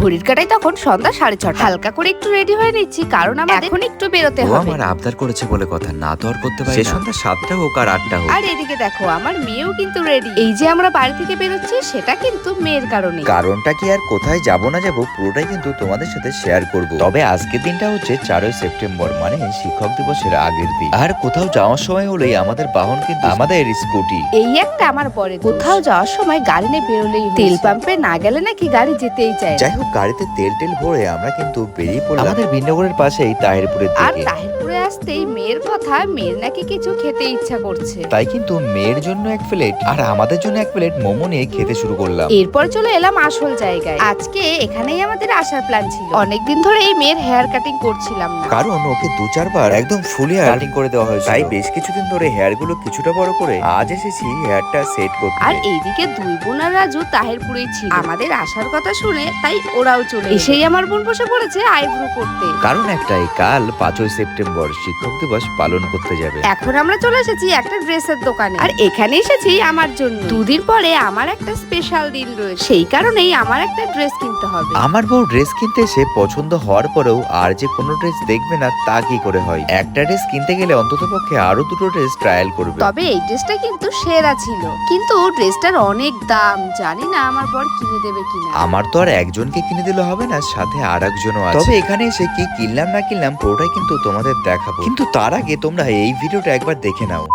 ঘড়ির কাটায় তখন সন্ধ্যা সাড়ে ছটা। হালকা করে একটু রেডি হয়ে নিচ্ছি কারণ আমার এখন একটু বেরোতে ও হবে। আমার আবদার করেছে বলে কথা না তো আর করতে পারি সে সন্ধ্যা সাতটা হোক আর আটটা হোক। আর এদিকে দেখো আমার মেয়েও কিন্তু রেডি এই যে আমরা বাড়ি থেকে বেরোচ্ছি সেটা কিন্তু মেয়ের কারণে কারণটা কি আর কোথায় যাব না যাব পুরোটাই কিন্তু তোমাদের সাথে শেয়ার করব। তবে আজকের দিনটা হচ্ছে চারই সেপ্টেম্বর মানে শিক্ষক দিবসের আগের দিন। আর কোথাও যাওয়ার সময় হলেই আমাদের বাহন কিন্তু আমাদের স্কুটি। এই একটা আমার পরে কোথাও যাওয়ার সময় গাড়ি নিয়ে বেরোলেই তেল পাম্পে না গেলে নাকি গাড়ি যেতেই চায় না। যাই হোক গাড়িতে তেল টেল ভরে আমরা কিন্তু বেরিয়ে পড়লাম। আমাদের ভিন্নগরের পাশেই তাহিরপুরের আর দিকে তাহিরপুরে আসতেই মেয়ের কথা মেয়ের নাকি কিছু খেতে ইচ্ছা করছে। তাই কিন্তু মেয়ের জন্য এক প্লেট আর আমাদের জন্য এক প্লেট মোমো নিয়ে খেতে শুরু করলাম। এরপর চলে এলাম আসল জায়গায়। আজকে এখানেই আমাদের আসার প্ল্যান ছিল। অনেকদিন ধরে এই মেয়ের হেয়ার কাটিং করছিলাম না। কারণ ওকে দু চারবার একদম ফুলি কাটিং করে দেওয়া হয়েছে তাই বেশ কিছুদিন ধরে হেয়ারগুলো কিছুটা বড় করে আজ এসেছি হেয়ারটা সেট করতে। আর এইদিকে দুই বোন আর রাজু তাহেরপুরেই ছিল। আমাদের আসার কথা শুনে তাই ওরাও চলে এসেই আমার বোন বসে পড়েছে আইব্রো করতে। কারণ একটাই কাল পাঁচই সেপ্টেম্বর শিক্ষক দিবস পালন করতে যাবে। এখন আমরা চলে এসেছি একটা ড্রেসের দোকানে। আর এখানে এসেছি আমার জন্য। দুদিন পরে আমার একটা স্পেশাল দিন রয়েছে। সেই কারণেই আমার একটা ড্রেস কিনতে হবে। আমার বউ ড্রেস কিনতে এসে পছন্দ হওয়ার পরেও আর যে কোনো ড্রেস দেখবে না তা কি করে হয়? একটা ড্রেস কিনতে গেলে অন্তত পক্ষে আরও দুটো ড্রেস ট্রায়াল করবে। তবে এই ড্রেসটা কিন্তু সেরা ছিল। কিন্তু ড্রেসটার অনেক দাম। জানি না আমার বর কিনে দেবে কিনা। আমার তো আর একজনকে কিনে দিলে হবে না সাথে আর একজনও আছে। তবে এখানে এসে কি কিনলাম না কিনলাম পুরোটাই কিন্তু তোমাদের দেখাবো। কিন্তু তার আগে তোমরা এই ভিডিওটা একবার দেখে নাও।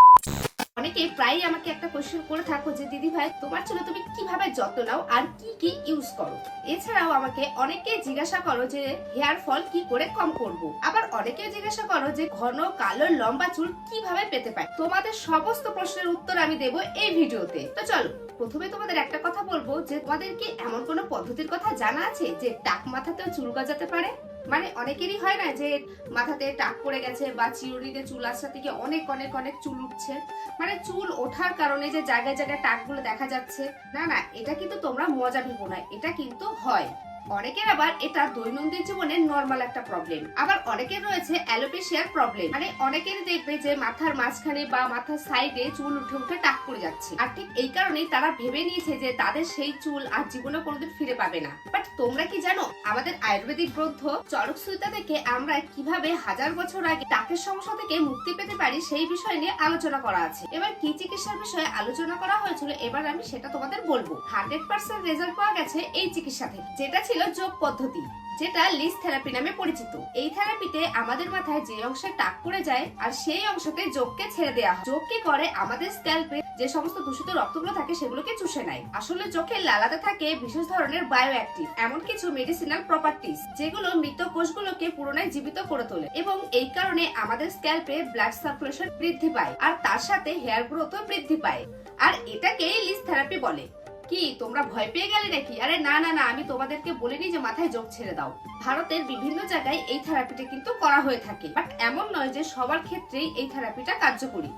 অনেকে প্রায় আমাকে একটা কোশ্চেন করে থাকো যে, দিদি ভাই, তোমার চুলে তুমি কীভাবে যত্ন নাও আর কি কি ইউজ করো? এছাড়াও আমাকে অনেকে জিজ্ঞাসা করো যে, হেয়ার ফল কি করে কম করব? আবার অনেকে জিজ্ঞাসা করো যে, ঘন, কালো, লম্বা চুল কীভাবে পেতে পাই তোমাদের সমস্ত প্রশ্নের উত্তর আমি দেব এই ভিডিওতে। তো চলো, প্রথমে তোমাদের একটা কথা বলব যে, তোমাদের কি এমন কোনো পদ্ধতির কথা জানা আছে যে টাক মাথাতেও চুল গজাতে পারে? মানে অনেকেরই হয় না যে মাথাতে টাক পড়ে গেছে বা চিরুনিতে চুল আসা থেকে অনেক অনেক অনেক চুল উঠছে। মানে চুল ওঠার কারণে যে জায়গায় জায়গায় টাকগুলো দেখা যাচ্ছে। না না, এটা কিন্তু তোমরা মজা ভেবো না, এটা কিন্তু হয়। অনেকের আবার এটা দৈনন্দিন জীবনের নর্মাল একটা প্রবলেম আবার অনেকের রয়েছে অ্যালোপেশিয়ার প্রবলেম মানে অনেকের দেখবে যে মাথার মাঝখানে বা মাথার সাইডে চুল উঠে উঠে টাক পড়ে যাচ্ছে। আর ঠিক এই কারণেই তারা ভেবে নিয়েছে যে তাদের সেই চুল আর জীবনে কোনোদিন ফিরে পাবে না। বাট তোমরা কি জানো, আমাদের আয়ুর্বেদিক গ্রন্থ চরক সুইতা থেকে আমরা কীভাবে হাজার বছর আগে টাকের সমস্যা থেকে মুক্তি পেতে পারি সেই বিষয় নিয়ে আলোচনা করা আছে। এবার কি চিকিৎসার বিষয়ে আলোচনা করা হয়েছিল, এবার আমি সেটা তোমাদের বলব। হান্ড্রেড পার্সেন্ট রেজাল্ট পাওয়া গেছে এই চিকিৎসা থেকে, যেটা ছিল যোগ পদ্ধতি, যেটা লিস থেরাপি নামে পরিচিত। এই থেরাপিতে আমাদের মাথায় যে অংশে টাক পড়ে যায়, আর সেই অংশতে যোগকে ছেড়ে দেওয়া যোগ কি করে? আমাদের স্ক্যাল্পে যে সমস্ত দূষিত রক্তগুলো থাকে, সেগুলোকে চুষে নেয়। আসলে চোখের লালাতে থাকে বিশেষ ধরনের বায়ো অ্যাক্টিভ এমন কিছু মেডিসিনাল প্রপার্টিস যেগুলো মৃত কোষগুলোকে পুনরায় জীবিত করে তোলে। এবং এই কারণে আমাদের স্ক্যাল্পে ব্লাড সার্কুলেশন বৃদ্ধি পায়, আর তার সাথে হেয়ার গ্রোথও বৃদ্ধি পায়। আর এটাকেই লিস থেরাপি বলে। কি? তোমরা ভয় পেয়ে গেলে নাকি? আরে না না না, আমি তোমাদেরকে বলিনি যে মাথায় যোগ ছেড়ে দাও। ভারতের বিভিন্ন জায়গায় এই থেরাপিটা কিন্তু করা হয়ে থাকে। বাট এমন নয় যে সবার ক্ষেত্রেই এই থেরাপিটা কার্যকরী।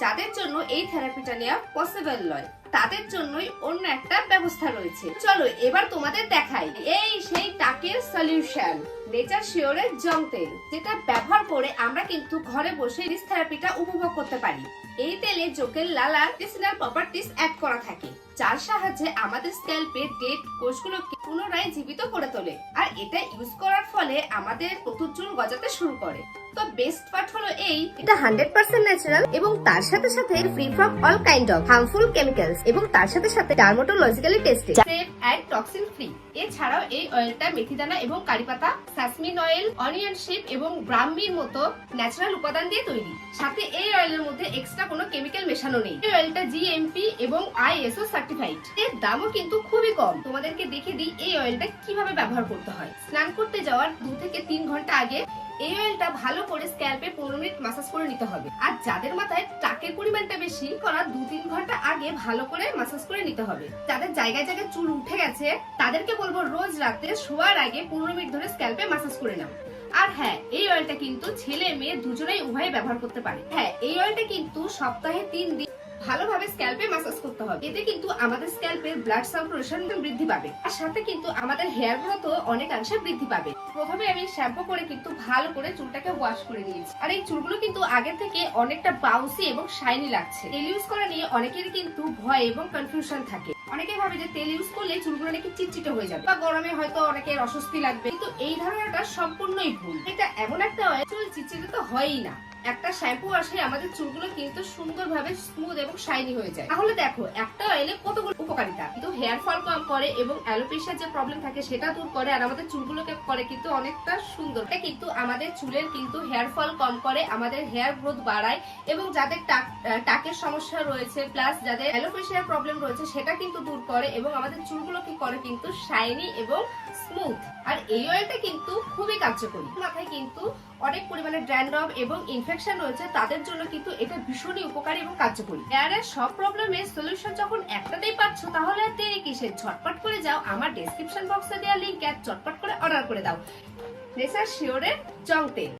যাদের জন্য এই থেরাপিটা নেওয়া পসিবল নয়, তাদের জন্যই অন্য একটা ব্যবস্থা রয়েছে। চলো, এবার তোমাদের দেখাই। এই সেই টাকের সলিউশন নেচার শিওরের জং তেল, যেটা ব্যবহার করে আমরা কিন্তু ঘরে বসে রিস থেরাপিটা উপভোগ করতে পারি। এই তেলে চোখের লালা মেডিসিনাল প্রপার্টিস অ্যাড করা থাকে। যার সাহায্যে আমাদের স্ক্যাল্পের ডেড কোষগুলোকে পুনরায় জীবিত করে তোলে। আর এটা ইউজ করার ফলে আমাদের চুল গজাতে শুরু করে। তো বেস্ট পার্ট হলো এই এটা হান্ড্রেড পার্সেন্ট ন্যাচারাল এবং তার সাথে সাথে free from all kind of harmful chemicals এবং তার সাথে সাথে dermatologically tested safe and toxin free এছাড়াও এই অয়েলটা মেথিদানা এবং কারিপাতা সাসমিন অয়েল অনিয়ন শেপ এবং ব্রাহ্মীর মতো ন্যাচারাল উপাদান দিয়ে তৈরি। সাথে এই অয়েলের মধ্যে এক্সট্রা কোনো কেমিক্যাল মেশানো নেই। এই অয়েলটা জিএমপি এবং আইএসও সার্টিফাইড এর দামও কিন্তু খুবই কম। তোমাদেরকে দেখে দিই এই অয়েলটা কীভাবে ব্যবহার করতে হয়? স্নান করতে যাওয়ার দু থেকে তিন ঘণ্টা আগে এই অয়েলটা ভালো করে স্ক্যাল্পে পনেরো মিনিট মাসাজ করে নিতে হবে। আর যাদের মাথায় টাকের পরিমাণটা বেশি করার দু তিন ঘণ্টা আগে ভালো করে মাসাজ করে নিতে হবে। যাদের জায়গায় জায়গায় চুল উঠে গেছে, তাদেরকে বলব রোজ রাতে শোয়ার আগে পনেরো মিনিট ধরে স্ক্যাল্পে মাসাজ করে নাও। আর হ্যাঁ এই অয়েলটা কিন্তু ছেলে মেয়ে দুজনেই উভয়ে ব্যবহার করতে পারে। হ্যাঁ এই অয়েলটা কিন্তু সপ্তাহে তিন দিন ভালোভাবে স্ক্যাল্পে মাসাজ করতে হবে। এতে কিন্তু আমাদের স্ক্যাল্পের ব্লাড সার্কুলেশন বৃদ্ধি পাবে। আর সাথে কিন্তু আমাদের হেয়ার গ্রোথ অনেকাংশে বৃদ্ধি পাবে। প্রথমে আমি শ্যাম্পু করে কিন্তু ভালো করে চুলটাকে ওয়াশ করে নিয়েছি। আর এই চুলগুলো কিন্তু আগে থেকে অনেকটা বাউসি এবং শাইনি লাগছে। তেল ইউজ করা নিয়ে অনেকেরই কিন্তু ভয় এবং কনফিউশন থাকে। অনেকে ভাবে যে তেল ইউজ করলে চুলগুলো নাকি চিটচিটে হয়ে যাবে। বা গরমে হয়তো অনেকের অস্বস্তি লাগবে। কিন্তু এই ধারণাটা সম্পূর্ণই ভুল। এটা এমন একটা চুল চিটচিটে তো হয়ই না। একটা শ্যাম্পু আসে, আমাদের চুলগুলো কিন্তু সুন্দরভাবে স্মুথ এবং শাইনি হয়ে যায়। তাহলে দেখো, একটা অয়েলে কতগুলো উপকারিতা? কিন্তু হেয়ার ফল কম করে এবং অ্যালোপেশিয়ার যে প্রবলেম থাকে সেটা দূর করে, আর আমাদের চুলগুলোকে করে কিন্তু অনেকটা সুন্দর। এটা কিন্তু আমাদের চুলের কিন্তু হেয়ার ফল কম করে, আমাদের হেয়ার গ্রোথ বাড়ায় এবং যাদের টাকের সমস্যা রয়েছে প্লাস যাদের অ্যালোপেশিয়ার প্রবলেম রয়েছে, সেটা কিন্তু দূর করে এবং আমাদের চুলগুলোকে করে কিন্তু শাইনি এবং স্মুথ আর এই অয়েলটা কিন্তু খুবই কার্যকরী। মাথায় কিন্তু অনেক পরিমাণে ড্যান্ড্রব এবং ইনফেকশন রয়েছে, তাদের জন্য কিন্তু এটা ভীষণই উপকারী এবং কার্যকরী। হেয়ারের সব প্রবলেমে সলিউশন যখন একটাতেই পাচ্ছ, তাহলে আর দেরি কিসের? ঝটপট করে যাও, আমার ডেসক্রিপশন বক্সে দেওয়া লিঙ্ক চটপট করে অর্ডার করে দাও। নেসার শিওরের জং তেল